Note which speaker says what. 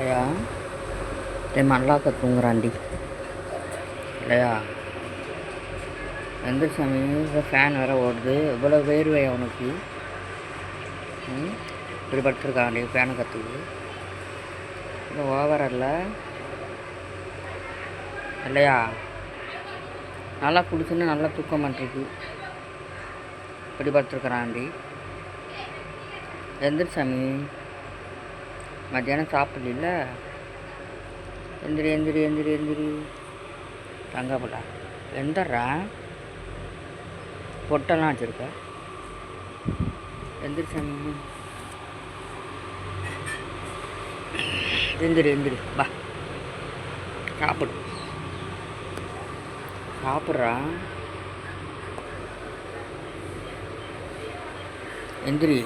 Speaker 1: இல்லையா? டே மல்லாக்க தூங்குறாண்டி இல்லையா? எந்த சமயம் ஃபேன் வேற ஓடுது. இவ்வளோ வேர்வை அவனுக்கு ம்? இப்படி படுத்துருக்காண்டி ஃபேனை கற்றுக்கு இது ஓவர் அல்ல. இல்லையா? நல்லா குடிச்சுன்னு நல்லா தூக்கம் பண்ணிருக்கு இப்படி படுத்துருக்குறாண்டி எந்திரி மத்தியானம் சாப்பிடல எந்திரி எந்திரி எந்திரி எந்திரி. தங்கப்படா எந்தர்றா. பொட்டெல்லாம் வச்சுருக்க. எந்திரி சாமி. எந்திரி எந்திரி. வா. சாப்பிடு. சாப்பிட்றா. எந்திரி.